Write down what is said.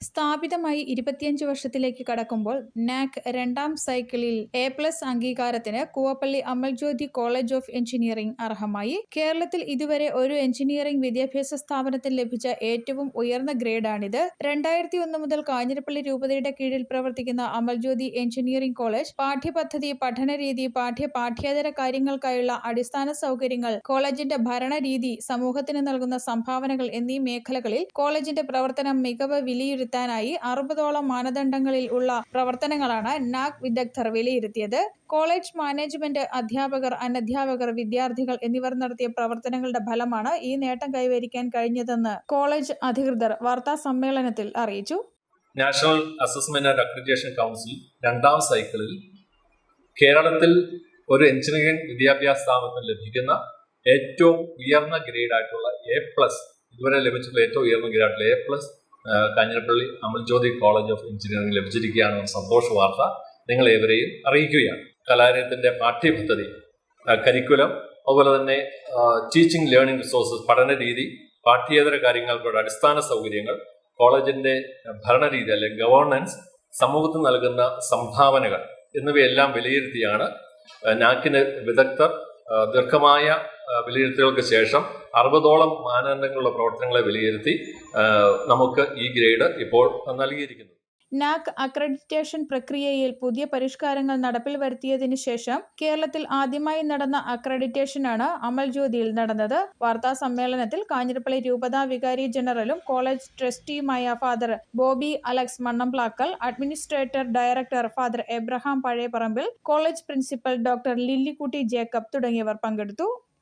സ്ഥാപിതമായി ഇരുപത്തിയഞ്ച് വർഷത്തിലേക്ക് കടക്കുമ്പോൾ നാക് രണ്ടാം സൈക്കിളിൽ A plus അംഗീകാരത്തിന് Koovappally Amaljyothi college of engineering അർഹമായി. കേരളത്തിൽ ഇതുവരെ ഒരു എഞ്ചിനീയറിംഗ് വിദ്യാഭ്യാസ സ്ഥാപനത്തിൽ ലഭിച്ച ഏറ്റവും ഉയർന്ന ഗ്രേഡാണിത്. രണ്ടായിരത്തി ഒന്ന് മുതൽ കാഞ്ഞിരപ്പള്ളി രൂപതയുടെ കീഴിൽ പ്രവർത്തിക്കുന്ന അമൽജ്യോതി എഞ്ചിനീയറിംഗ് കോളേജ് പാഠ്യപദ്ധതി പഠനരീതി പാഠ്യ പാഠ്യേതര കാര്യങ്ങൾക്കായുള്ള അടിസ്ഥാന സൗകര്യങ്ങൾ കോളേജിന്റെ ഭരണരീതി സമൂഹത്തിന് നൽകുന്ന സംഭാവനകൾ എന്നീ മേഖലകളിൽ കോളേജിന്റെ പ്രവർത്തനം മികവ് വിലയിരുത്താനായി അറുപതോളം മാനദണ്ഡങ്ങളിൽ ഉള്ള പ്രവർത്തനങ്ങളാണ് നാഗ് വിദഗ്ധർ വിലയിരുത്തിയത്. കോളേജ് മാനേജ്മെന്റ് അധ്യാപകർ അനധ്യാപകർ വിദ്യാർത്ഥികൾ എന്നിവർ നടത്തിയ പ്രവർത്തനങ്ങളുടെ ഫലമാണ് ഈ നേട്ടം കൈവരിക്കാൻ കഴിഞ്ഞതെന്ന് കോളേജ് അധികൃതർ വാർത്താ സമ്മേളനത്തിൽ അറിയിച്ചു. നാഷണൽ അസസ്മെന്റ് ആൻഡ് കൗൺസിൽ രണ്ടാം സൈക്കിളിൽ കേരളത്തിൽ ഒരു എഞ്ചിനീയറിംഗ് വിദ്യാഭ്യാസ സ്ഥാപനത്തിന് ലഭിക്കുന്ന ഏറ്റവും ഉയർന്ന ഗ്രേഡായിട്ടുള്ള എ പ്ലസ് ഇതുവരെ ലഭിച്ചിട്ടുള്ള ഏറ്റവും ഉയർന്ന ഗ്രേഡായിട്ടുള്ള A plus Kanjirappally Amaljyothi college of engineering ലഭിച്ചിരിക്കുകയാണ് സന്തോഷ വാർത്ത നിങ്ങൾ ഏവരെയും അറിയിക്കുകയാണ്. കലാലയത്തിന്റെ പാഠ്യപദ്ധതി കരിക്കുലം അതുപോലെ തന്നെ ടീച്ചിങ് ലേണിംഗ് റിസോഴ്സസ് പഠന രീതി പാഠ്യേതര കാര്യങ്ങൾക്കുള്ള അടിസ്ഥാന സൗകര്യങ്ങൾ കോളേജിന്റെ ഭരണരീതി അല്ലെങ്കിൽ ഗവേണൻസ് സമൂഹത്തിന് നൽകുന്ന സംഭാവനകൾ എന്നിവയെല്ലാം വിലയിരുത്തിയാണ് നാക്കിന് വിദഗ്ധർ ദീർഘമായ വിലയിരുത്തലുകൾക്ക് ശേഷം അറുപതോളം മാനദണ്ഡങ്ങളുള്ള പ്രവർത്തനങ്ങളെ വിലയിരുത്തി നമുക്ക് ഈ ഗ്രേഡ് ഇപ്പോൾ നൽകിയിരിക്കുന്നത് നാക് അക്രഡിറ്റേഷൻ പ്രക്രിയയിൽ പുതിയ പരിഷ്കാരങ്ങൾ നടപ്പിൽ വരുത്തിയതിന് ശേഷം കേരളത്തിൽ ആദ്യമായി നടന്ന അക്രഡിറ്റേഷനാണ് അമൽ ജ്യോതിയിൽ നടന്നത്. വാർത്താ സമ്മേളനത്തിൽ കാഞ്ഞിരപ്പള്ളി രൂപതാ വികാരി ജനറലും college ട്രസ്റ്റിയുമായ father Bobby Alex Mannamplackal administrator director father Abraham Pazhayaparambil college principal doctor Lillykutty Jacob തുടങ്ങിയവർ പങ്കെടുത്തു.